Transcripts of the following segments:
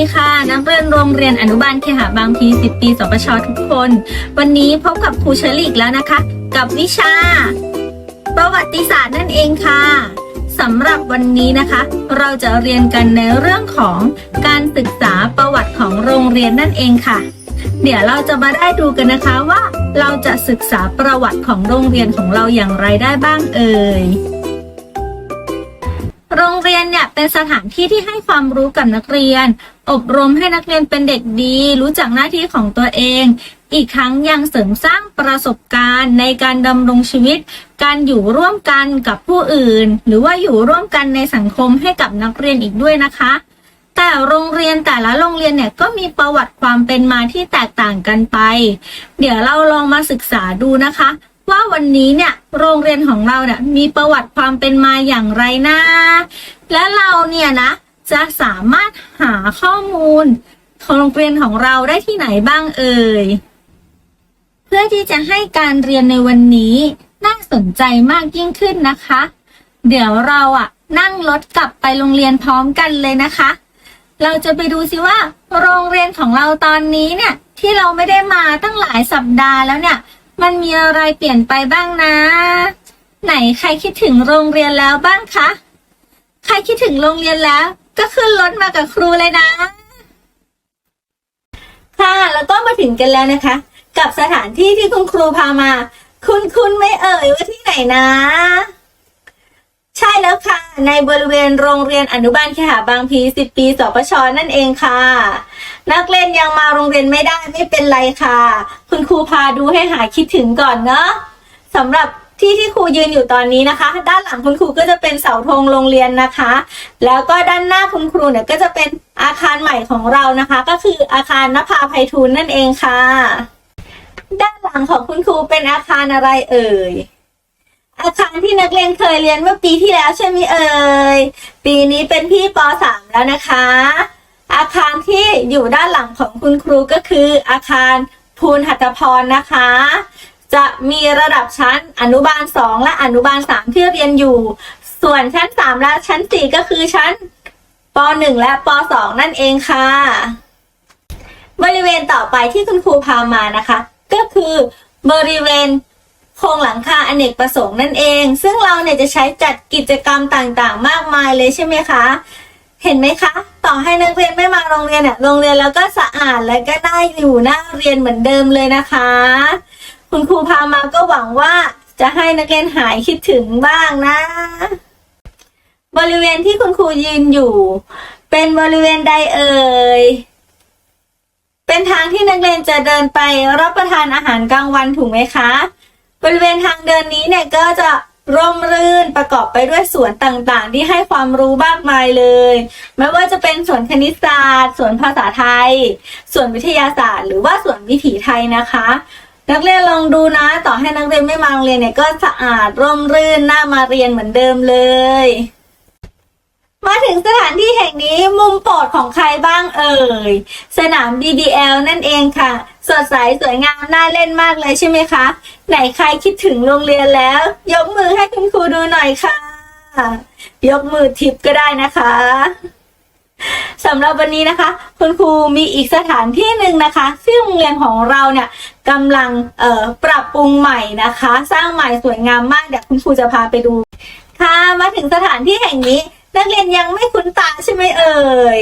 ดีค่ะนักเรียนโรงเรียนอนุบาลเคหะบางพี 10 ปีสปชทุกคน วันนี้พบกับครูเชลิกแล้วนะคะ กับวิชา ประวัติศาสตร์นั่นเองค่ะสำหรับวันนี้นะคะ เราจะเรียนกันในเรื่องของการศึกษาประวัติของโรงเรียนนั่นเองค่ะ เดี๋ยวเราจะมาได้ดูกันนะคะว่าเราจะศึกษาประวัติของโรงเรียนของเราอย่างไรได้บ้างเอ่ยโรงเรียนเนี่ยเป็นสถานที่ที่ให้ความรู้กับนักเรียน อบรมให้นักเรียนเป็นเด็กดี รู้จักหน้าที่ของตัวเอง อีกทั้งยังเสริมสร้างประสบการณ์ในการดำรงชีวิต การอยู่ร่วมกันกับผู้อื่น หรือว่าอยู่ร่วมกันในสังคมให้กับนักเรียนอีกด้วยนะคะ แต่โรงเรียนแต่ละโรงเรียนเนี่ยก็มีประวัติความเป็นมาที่แตกต่างกันไป เดี๋ยวเราลองมาศึกษาดูนะคะ ว่าวันนี้เนี่ยโรงเรียนของเราเนี่ยมีประวัติความเป็นมาอย่างไรนะและเราเนี่ยนะ จะสามารถหาข้อมูลของโรงเรียนของเราได้ที่ไหนบ้างเอ่ย เพื่อที่จะให้การเรียนในวันนี้น่าสนใจมากยิ่งขึ้นนะคะ เดี๋ยวเราอะนั่งรถกลับไปโรงเรียนพร้อมกันเลยนะคะ เราจะไปดูสิว่า โรงเรียนของเราตอนนี้เนี่ย ที่เราไม่ได้มาตั้งหลายสัปดาห์แล้วเนี่ย มันมีอะไรเปลี่ยนไปบ้างนะ ไหนใครคิดถึงโรงเรียนแล้วบ้างคะ ใครคิดถึงโรงเรียนแล้ว ก็ขึ้นรถมากับครูเลยนะ ค่ะ แล้วก็มาถึงกันแล้วนะคะ กับสถานที่ที่คุณครูพามา คุณคุณไม่เอ่ยว่าที่ไหนนะ ใช่แล้วค่ะ ในบริเวณโรงเรียนอนุบาลเคหะบางพลี10ปีสปชนั่นเองค่ะ นักเรียนยังมาโรงเรียนไม่ได้ไม่เป็นไรค่ะ คุณครูพาดูให้หายคิดถึงก่อนเนาะสำหรับ ที่ที่ครูยืนอยู่ตอนนี้นะคะ ด้านหลังคุณครูก็จะเป็นเสาธงโรงเรียนนะคะ แล้วก็ด้านหน้าคุณครูเนี่ยก็จะเป็นอาคารใหม่ของเรานะคะ ก็คืออาคารนภาไพฑูรย์นั่นเองค่ะ ด้านหลังของคุณครูเป็นอาคารอะไรเอ่ยอาคารที่นักเรียนเคยเรียนเมื่อปีที่แล้วใช่ไหมเอ่ย ปีนี้เป็นพี่ป .3 แล้วนะคะ อาคารที่อยู่ด้านหลังของคุณครูก็คืออาคารภูนหัตถพรนะคะ จะมีระดับชั้นอนุบาล 2 และอนุบาล 3 ที่เรียนอยู่ ส่วนชั้น 3 และชั้น 4 ก็คือชั้นป .1 และป .2 นั่นเองค่ะ บริเวณต่อไปที่คุณครูพามานะคะ ก็คือบริเวณโครงหลังคาอเนกประสงค์นั่นเอง ซึ่งเราเนี่ยจะใช้จัดกิจกรรมต่างๆ มากมายเลยใช่ไหมคะ เห็นไหมคะ ต่อให้นักเรียนไม่มาโรงเรียนเนี่ยโรงเรียนแล้วก็สะอาดและก็ได้อยู่หน้าเรียนเหมือนเดิมเลยนะคะ คุณครูพามาก็หวังว่าจะให้นักเรียนหายคิดถึงบ้างนะ บริเวณที่คุณครูยืนอยู่ เป็นบริเวณใดเอ่ย เป็นทางที่นักเรียนจะเดินไปรับประทานอาหารกลางวันถูกไหมคะ บริเวณทางเดินนี้เนี่ยก็จะร่มรื่นประกอบไปด้วยสวนต่างๆ ที่ให้ความรู้มากมายเลย ไม่ว่าจะเป็นสวนคณิตศาสตร์สวนภาษาไทยสวนวิทยาศาสตร์ หรือว่าสวนวิถีไทยนะคะ นักเรียนลองดูนะ ต่อให้นักเรียนไม่มาโรงเรียนเนี่ยก็สะอาดร่มรื่นน่ามาเรียนเหมือนเดิมเลย มาถึงสถานที่แห่งนี้มุมโปรดของใครบ้างเอ่ย สนาม BBL นั่นเองค่ะ สดใสสวยงามน่าเล่นมากเลยใช่ไหมคะ ไหนใครคิดถึงโรงเรียนแล้ว ยกมือให้คุณครูดูหน่อยค่ะ ยกมือทิปก็ได้นะคะ สำหรับวันนี้นะคะ คุณครูมีอีกสถานที่หนึ่งนะคะ ซึ่งโรงเรียนของเราเนี่ยกำลังปรับปรุงใหม่นะคะ สร้างใหม่สวยงามมากเดี๋ยวคุณครูจะพาไปดูค่ะมาถึงสถานที่แห่งนี้ นักเรียนยังไม่คุ้นตาใช่ไหมเอ่ย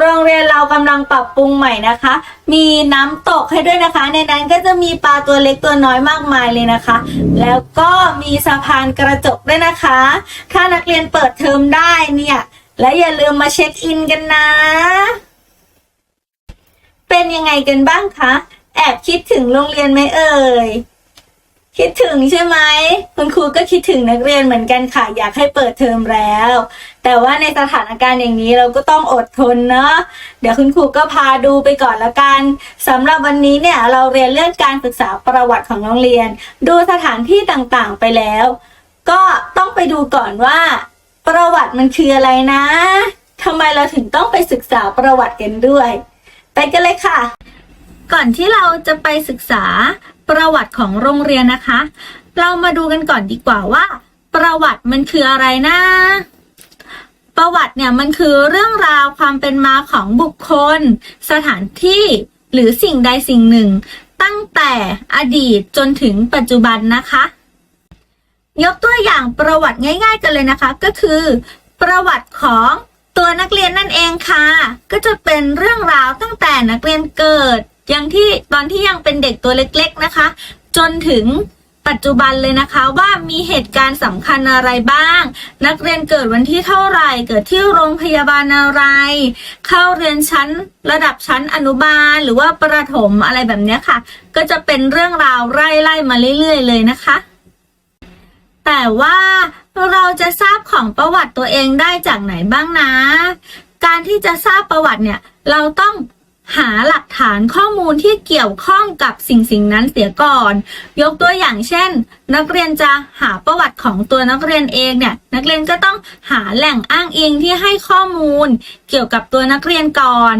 โรงเรียนเรากำลังปรับปรุงใหม่นะคะ มีน้ำตกให้ด้วยนะคะ ในนั้นก็จะมีปลาตัวเล็กตัวน้อยมากมายเลยนะคะ แล้วก็มีสะพานกระจกด้วยนะคะ ถ้านักเรียนเปิดเทอมได้เนี่ย และอย่าลืมมาเช็คอินกันนะ เป็นยังไงกันบ้างคะ แอบคิดถึงโรงเรียนไหมเอ่ย คิดถึงใช่ไหม คุณครูก็คิดถึงนักเรียนเหมือนกันค่ะ อยากให้เปิดเทอมแล้ว แต่ว่าในสถานการณ์อย่างนี้เราก็ต้องอดทนเนาะ เดี๋ยวคุณครูก็พาดูไปก่อนละกันสำหรับวันนี้เนี่ยเราเรียนเรื่องการศึกษาประวัติของโรงเรียน ดูสถานที่ต่างๆไปแล้ว ก็ต้องไปดูก่อนว่า ประวัติมันคืออะไรนะทำไมเราถึงต้องไปศึกษาประวัติกันด้วย ไปกันเลยค่ะ ก่อนที่เราจะไปศึกษาประวัติของโรงเรียนนะคะ เรามาดูกันก่อนดีกว่าว่า ประวัติมันคืออะไรนะประวัติเนี่ยมันคือเรื่องราวความเป็นมาของบุคคล สถานที่หรือสิ่งใดสิ่งหนึ่ง ตั้งแต่อดีตจนถึงปัจจุบันนะคะ ยกตัวอย่างประวัติง่ายๆกันเลยนะคะ ก็คือ ประวัติของตัวนักเรียนนั่นเองค่ะ ก็จะเป็นเรื่องราวตั้งแต่นักเรียนเกิดยังที่ตอนที่ยังเป็นเด็กตัวเล็กๆนะคะ จนถึงปัจจุบันเลยนะคะว่ามีเหตุการณ์สำคัญอะไรบ้าง นักเรียนเกิดวันที่เท่าไหร่ เกิดที่โรงพยาบาลอะไร เข้าเรียนชั้นระดับชั้นอนุบาลหรือว่าประถมอะไรแบบนี้ค่ะ ก็จะเป็นเรื่องราวไล่ๆมาเรื่อยๆเลยนะคะ ว่าเราจะทราบของประวัติตัวเองได้จากไหนบ้างนะ การที่จะทราบประวัติเนี่ย เราต้องหาหลักฐานข้อมูลที่เกี่ยวข้องกับสิ่งสิ่งนั้นเสียก่อน ยกตัวอย่างเช่น นักเรียนจะหาประวัติของตัวนักเรียนเองเนี่ย นักเรียนก็ต้องหาแหล่งอ้างอิงที่ให้ข้อมูล เกี่ยวกับตัวนักเรียนก่อน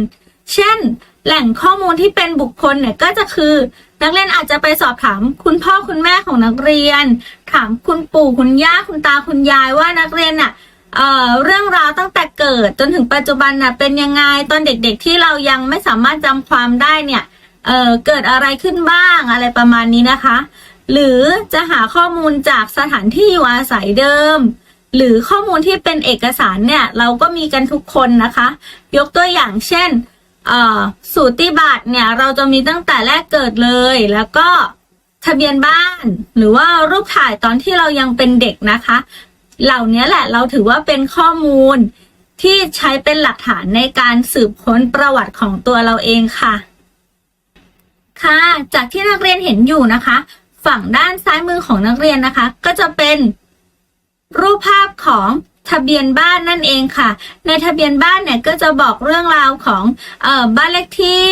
เช่น แหล่งข้อมูลที่เป็นบุคคลเนี่ยก็จะคือนักเรียนอาจจะไปสอบถามคุณพ่อคุณแม่ของนักเรียน ถามคุณปู่คุณย่าคุณตาคุณยายว่านักเรียนน่ะเอ่อเรื่องราวตั้งแต่เกิดจนถึงปัจจุบันน่ะเป็นยังไงตอนเด็กๆที่เรายังไม่สามารถจำความได้เนี่ยเอ่อเกิดอะไรขึ้นบ้างอะไรประมาณนี้นะคะ หรือจะหาข้อมูลจากสถานที่อยู่อาศัยเดิม หรือข้อมูลที่เป็นเอกสารเนี่ยเราก็มีกันทุกคนนะคะ ยกตัวอย่างเช่น สูติบัตรเนี่ยเราจะมีตั้งแต่แรกเกิดเลย แล้วก็ทะเบียนบ้าน หรือว่ารูปถ่ายตอนที่เรายังเป็นเด็กนะคะ เหล่านี้แหละเราถือว่าเป็นข้อมูลที่ใช้เป็นหลักฐานในการสืบค้นประวัติของตัวเราเองค่ะ ค่ะ จากที่นักเรียนเห็นอยู่นะคะ ฝั่งด้านซ้ายมือของนักเรียนนะคะ ก็จะเป็นรูปภาพของ ทะเบียนบ้านนั่นเองค่ะ ในทะเบียนบ้านเนี่ยก็จะบอกเรื่องราวของเอ่อบ้านเลขที่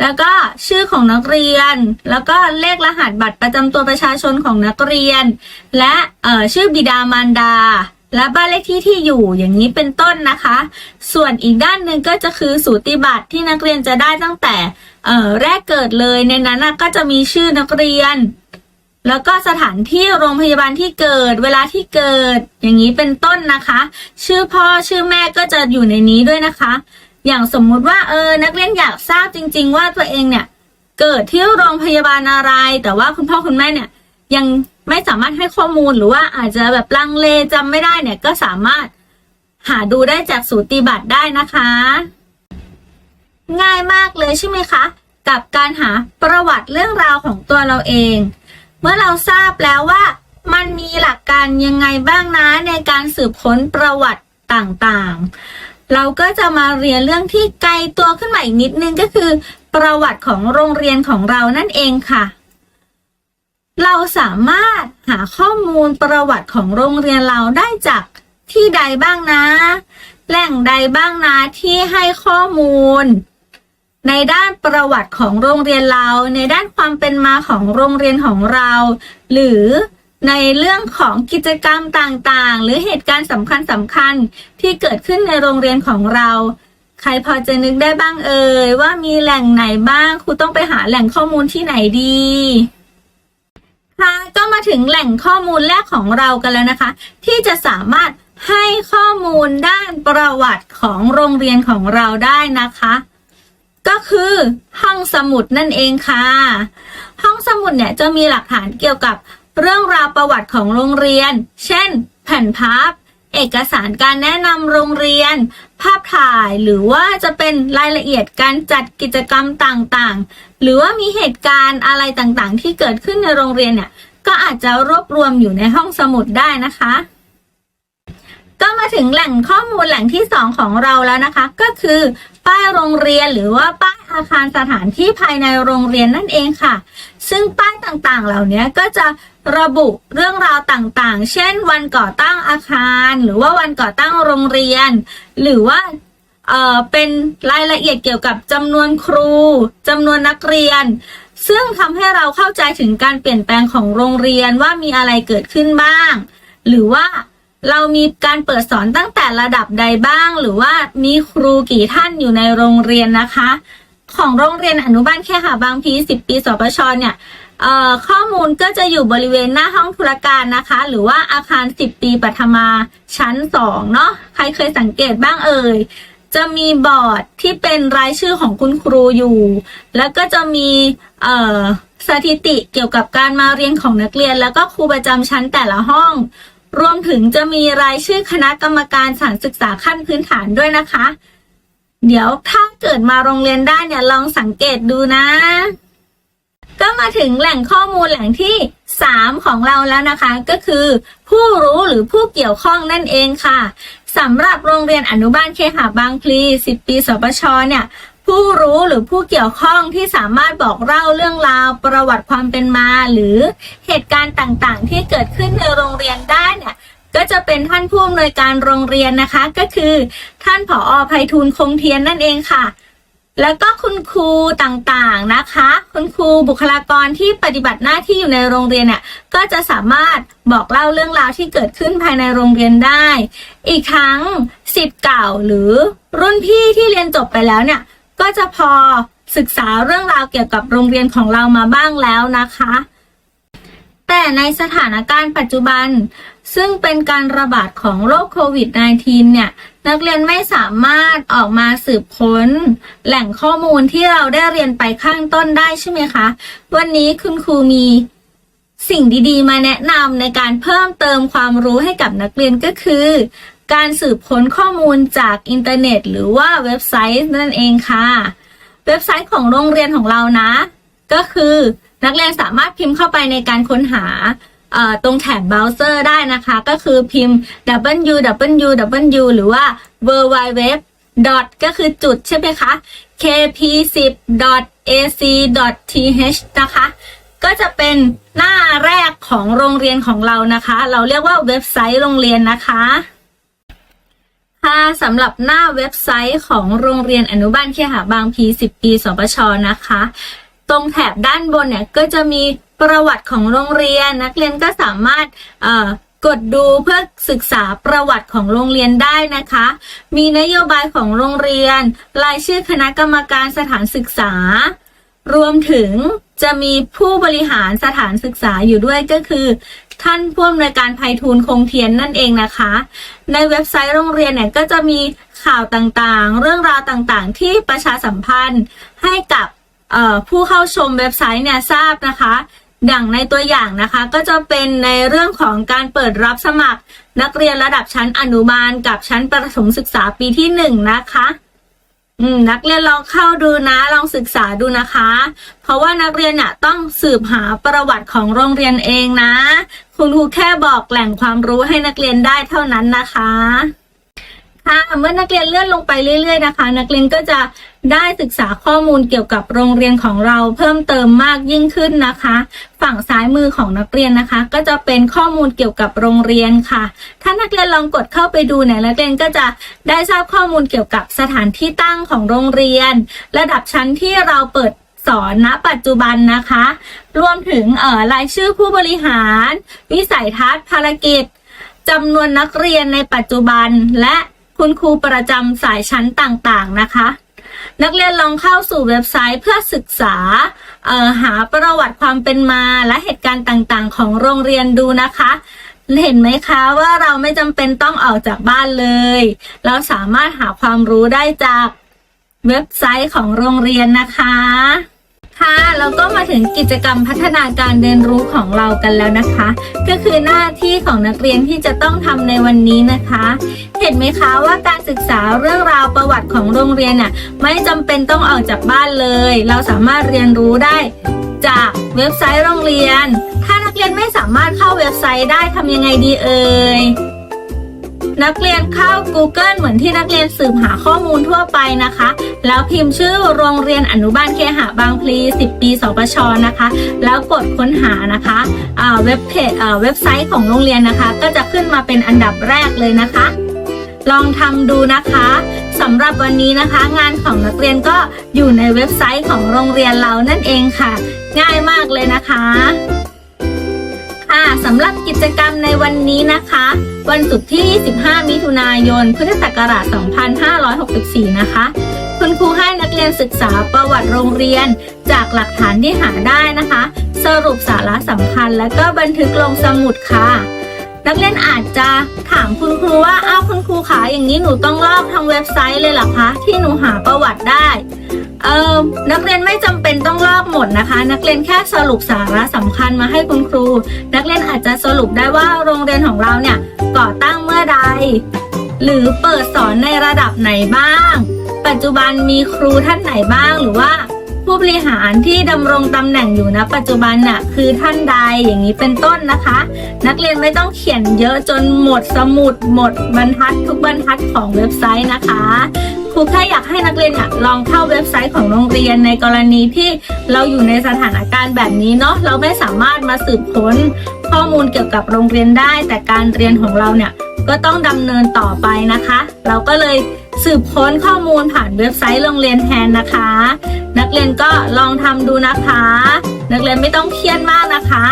แล้วก็ชื่อของนักเรียน แล้วก็เลขรหัสบัตรประจำตัวประชาชนของนักเรียน และเอ่อชื่อบิดามารดา และบ้านเลขที่ที่อยู่อย่างนี้เป็นต้นนะคะ ส่วนอีกด้านหนึ่งก็จะคือสูติบัตรที่นักเรียนจะได้ตั้งแต่แรกเกิดเลยในนั้นก็จะมีชื่อนักเรียน แล้วก็สถานที่โรงพยาบาลที่เกิดเวลาที่เกิด อย่างนี้เป็นต้นนะคะ ชื่อพ่อชื่อแม่ก็จะอยู่ในนี้ด้วยนะคะ อย่างสมมุติว่าเออนักเรียนอยากทราบจริง ๆ ว่าตัวเองเนี่ยเกิดที่โรงพยาบาลอะไร แต่ว่าคุณพ่อคุณแม่เนี่ยยังไม่สามารถให้ข้อมูลหรือว่าอาจจะแบบลังเลจำไม่ได้เนี่ยก็สามารถหาดูได้จากสูติบัตรได้นะคะ ง่ายมากเลยใช่ไหมคะ กับการหาประวัติเรื่องราวของตัวเราเอง เมื่อเราทราบแล้วว่า มันมีหลักการยังไงบ้างนะในการสืบค้นประวัติต่างๆ เราก็จะมาเรียนเรื่องที่ไกลตัวขึ้นมาอีกนิดนึงก็คือ ประวัติของโรงเรียนของเรานั่นเองค่ะ เราสามารถหาข้อมูลประวัติของโรงเรียนเราได้จากที่ใดบ้างนะ แหล่งใดบ้างนะที่ให้ข้อมูล ในด้านประวัติของโรงเรียนเรา ในด้านความเป็นมาของโรงเรียนของเรา หรือในเรื่องของกิจกรรมต่างๆ หรือเหตุการณ์สำคัญสำคัญๆที่เกิดขึ้นในโรงเรียนของเรา ใครพอจะนึกได้บ้างเอ่ยว่ามีแหล่งไหนบ้างครูต้องไปหาแหล่งข้อมูลที่ไหนดีค่ะก็มาถึงแหล่งข้อมูลแรกของเรากันแล้วนะคะ ที่จะสามารถให้ข้อมูลด้านประวัติของโรงเรียนของเราได้นะคะ ก็คือห้องสมุดนั่นเองค่ะ ห้องสมุดเนี่ยจะมีหลักฐานเกี่ยวกับเรื่องราวประวัติของโรงเรียน เช่น แผ่นพับ เอกสารการแนะนำโรงเรียน ภาพถ่าย หรือว่าจะเป็นรายละเอียดการจัดกิจกรรมต่างๆ หรือว่ามีเหตุการณ์อะไรต่างๆ ที่เกิดขึ้นในโรงเรียนเนี่ย ก็อาจจะรวบรวมอยู่ในห้องสมุดได้นะคะ ก็มาถึงแหล่งข้อมูลแหล่งที่สองของเราแล้วนะคะ ก็คือ ป้ายโรงเรียนหรือว่าป้ายอาคารสถานที่ภายในโรงเรียนนั่นเองค่ะ ซึ่งป้ายต่างๆ เหล่านี้ก็จะระบุเรื่องราวต่างๆ เช่น วันก่อตั้งอาคาร หรือว่าวันก่อตั้งโรงเรียน หรือว่าเอ่อเป็นรายละเอียดเกี่ยวกับจำนวนครูจำนวนนักเรียน ซึ่งทำให้เราเข้าใจถึงการเปลี่ยนแปลงของโรงเรียนว่ามีอะไรเกิดขึ้นบ้าง หรือว่า เรามีการเปิดสอนตั้งแต่ระดับใดบ้าง หรือว่ามีครูกี่ท่านอยู่ในโรงเรียนนะคะ ของโรงเรียนอนุบาลแค่หาบางพี10 ปีสปชเนี่ยข้อมูลก็จะอยู่บริเวณหน้าห้องธุรการนะคะ หรือว่าอาคาร 10 ปีปัทมาชั้น 2 เนาะใครเคยสังเกตบ้างเอ่ยจะมีบอร์ดที่เป็นรายชื่อของคุณครูอยู่ แล้วก็จะมีสถิติเกี่ยวกับการมาเรียนของนักเรียน แล้วก็ครูประจำชั้นแต่ละห้อง รวมถึงจะมีรายชื่อคณะกรรมการสถานศึกษาขั้นพื้นฐานด้วยนะคะ เดี๋ยวถ้าเกิดมาโรงเรียนได้เนี่ยลองสังเกตดูนะ ก็มาถึงแหล่งข้อมูลแหล่งที่3ของเราแล้วนะคะ ก็คือ ผู้รู้หรือผู้เกี่ยวข้องนั่นเองค่ะสำหรับโรงเรียนอนุบาลเคหะบางพลี 10 ปี สปช เนี่ย ผู้รู้หรือผู้เกี่ยวข้องที่สามารถบอกเล่าเรื่องราวประวัติความเป็นมา หรือเหตุการณ์ต่างๆ ที่เกิดขึ้นในโรงเรียนได้เนี่ยก็จะเป็นท่านผู้อำนวยการโรงเรียนนะคะ ก็คือ ท่านผออภัยทูลคงเทียนนั่นเองค่ะ แล้วก็คุณครูต่างๆนะคะ คุณครูบุคลากรที่ปฏิบัติหน้าที่อยู่ในโรงเรียนเนี่ยก็จะสามารถบอกเล่าเรื่องราวที่เกิดขึ้นภายในโรงเรียนได้ อีกทั้งสิทธิ์เก่าหรือรุ่นพี่ที่เรียนจบไปแล้วเนี่ย ก็จะพอศึกษาเรื่องราวเกี่ยวกับโรงเรียนของเรามาบ้างแล้วนะคะ แต่ในสถานการณ์ปัจจุบัน ซึ่งเป็นการระบาดของโรคโควิด -19 เนี่ย นักเรียนไม่สามารถออกมาสืบค้น แหล่งข้อมูลที่เราได้เรียนไปข้างต้นได้ใช่ไหมคะ วันนี้คุณครูมีสิ่งดีๆ มาแนะนำในการเพิ่มเติมความรู้ให้กับนักเรียนก็คือ การสืบค้นข้อมูลจากอินเทอร์เน็ต หรือว่าเว็บไซต์นั่นเองค่ะ เว็บไซต์ของโรงเรียนของเรานะ ก็คือนักเรียนสามารถพิมพ์เข้าไปในการค้นหาตรงแถบเบราว์เซอร์ได้นะคะ ก็คือพิมพ์ www หรือว่า www. ก็คือจุดใช่ไหมคะ kp10.ac.th นะคะ ก็จะเป็นหน้าแรกของโรงเรียนของเรานะคะ เราเรียกว่าเว็บไซต์โรงเรียนนะคะ ค่ะสำหรับหน้าเว็บไซต์ของโรงเรียนอนุบาลเคหะบางพี 10 ปี สปช นะคะ ตรงแถบด้านบนเนี่ยก็จะมีประวัติของโรงเรียน นักเรียนก็สามารถกดดูเพื่อศึกษาประวัติของโรงเรียนได้นะคะ มีนโยบายของโรงเรียน รายชื่อคณะกรรมการสถานศึกษา รวมถึงจะมีผู้บริหารสถานศึกษาอยู่ด้วยก็คือ ท่านผู้อำนวยการภัยทูลคงเทียนนั่นเองนะคะ ในเว็บไซต์โรงเรียนเนี่ยก็จะมีข่าวต่างๆ เรื่องราวต่างๆ ที่ประชาสัมพันธ์ให้กับผู้เข้าชมเว็บไซต์เนี่ยทราบนะคะ ดังในตัวอย่างนะคะ ก็จะเป็นในเรื่องของการเปิดรับสมัคร นักเรียนระดับชั้นอนุบาลกับชั้นประถมศึกษาปีที่หนึ่งนะคะ อืมนักเรียนลองเข้าดูนะลองศึกษาดูนะคะ เพราะว่านักเรียนเนี่ยต้องสืบหาประวัติของโรงเรียนเองนะ คุณครูแค่บอกแหล่งความรู้ให้นักเรียนได้เท่านั้นนะคะ ค่ะเมื่อนักเรียนเลื่อนลงไปเรื่อย ๆ นะคะ นักเรียนก็จะได้ศึกษาข้อมูลเกี่ยวกับโรงเรียนของเราเพิ่มเติมมากยิ่งขึ้นนะคะ ฝั่งซ้ายมือของนักเรียนนะคะ ก็จะเป็นข้อมูลเกี่ยวกับโรงเรียนค่ะ ถ้านักเรียนลองกดเข้าไปดูเนี่ยนักเรียนก็จะได้ทราบข้อมูลเกี่ยวกับสถานที่ตั้งของโรงเรียน ระดับชั้นที่เราเปิดสอนณปัจจุบันนะคะ รวมถึงเอ่อรายชื่อผู้บริหาร วิสัยทัศน์ภารกิจจำนวนนักเรียนในปัจจุบันและ คุณครูประจำสายชั้นต่างๆนะคะ นักเรียนลองเข้าสู่เว็บไซต์เพื่อศึกษาหาประวัติความเป็นมาและเหตุการณ์ต่างๆ ของโรงเรียนดูนะคะเห็นไหมคะว่าเราไม่จำเป็นต้องออกจากบ้านเลย เราสามารถหาความรู้ได้จากเว็บไซต์ของโรงเรียนนะคะ ค่ะแล้วก็มาถึงกิจกรรมพัฒนาการเรียนรู้ของเรากันแล้วนะคะ ก็คือหน้าที่ของนักเรียนที่จะต้องทำในวันนี้นะคะ เห็นไหมคะว่าการศึกษาเรื่องราวประวัติของโรงเรียนน่ะไม่จำเป็นต้องออกจากบ้านเลย เราสามารถเรียนรู้ได้จากเว็บไซต์โรงเรียน ถ้านักเรียนไม่สามารถเข้าเว็บไซต์ได้ทำยังไงดีเอ่ย นักเรียนเข้า Google เหมือนที่นักเรียนสืบหาข้อมูลทั่วไปนะคะ แล้วพิมพ์ชื่อโรงเรียนอนุบาลเคหะบางพลี 10 ปีสปชนะคะ แล้วกดค้นหานะคะอ่าเว็บเพจอ่าเว็บไซต์ของโรงเรียนนะคะ ก็จะขึ้นมาเป็นอันดับแรกเลยนะคะ ลองทำดูนะคะสำหรับวันนี้นะคะ งานของนักเรียนก็อยู่ในเว็บไซต์ของโรงเรียนเรานั่นเองค่ะ ง่ายมากเลยนะคะ ค่ะสำหรับกิจกรรมในวันนี้นะคะ วันศุกร์ที่ 25 มิถุนายน พุทธศักราช 2564 นะคะ คุณครูให้นักเรียนศึกษาประวัติโรงเรียน จากหลักฐานที่หาได้นะคะ สรุปสาระสำคัญและก็บันทึกลงสมุดค่ะ นักเรียนอาจจะถามคุณครูว่าอ้าวคุณครูขาอย่างนี้หนูต้องลอกทางเว็บไซต์เลยเหรอคะ ที่หนูหาประวัติได้ เออนักเรียนไม่จำเป็นต้องลอกหมดนะคะ นักเรียนแค่สรุปสาระสำคัญมาให้คุณครู นักเรียนอาจจะสรุปได้ว่าโรงเรียนของเราเนี่ยก่อตั้งเมื่อใด หรือเปิดสอนในระดับไหนบ้าง ปัจจุบันมีครูท่านไหนบ้างหรือว่า ผู้บริหารที่ดำรงตำแหน่งอยู่ณปัจจุบันน่ะคือท่านใดอย่างนี้เป็นต้นนะคะ นักเรียนไม่ต้องเขียนเยอะจนหมดสมุดหมดบรรทัดทุกบรรทัดของเว็บไซต์นะคะครูแค่อยากให้นักเรียนอลองเข้าเว็บไซต์ของโรงเรียนในกรณีที่เราอยู่ในสถานการณ์แบบนี้เนาะเราไม่สามารถมาสืบค้นข้อมูลเกี่ยวกับโรงเรียนได้ แต่การเรียนของเราเนี่ยก็ต้องดำเนินต่อไปนะคะ เราก็เลย สืบค้นข้อมูลผ่านเว็บไซต์โรงเรียนแทนนะคะ นักเรียนก็ลองทำดูนะคะ นักเรียนไม่ต้องเครียดมากนะคะ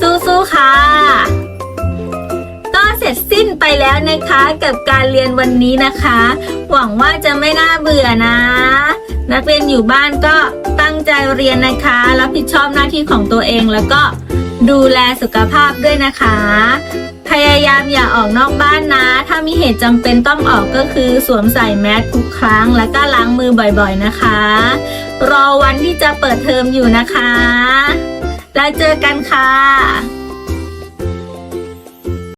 สู้ๆค่ะก็เสร็จสิ้นไปแล้วนะคะกับการเรียนวันนี้นะคะ หวังว่าจะไม่น่าเบื่อนะ นักเรียนอยู่บ้านก็ตั้งใจเรียนนะคะรับผิดชอบหน้าที่ของตัวเองแล้วก็ดูแลสุขภาพด้วยนะคะ พยายามอย่าออกนอกบ้านนะ ถ้ามีเหตุจำเป็นต้องออกก็คือสวมใส่แมสทุกครั้ง และก็ล้างมือบ่อยๆนะคะ รอวันที่จะเปิดเทอมอยู่นะคะ แล้วเจอกันค่ะ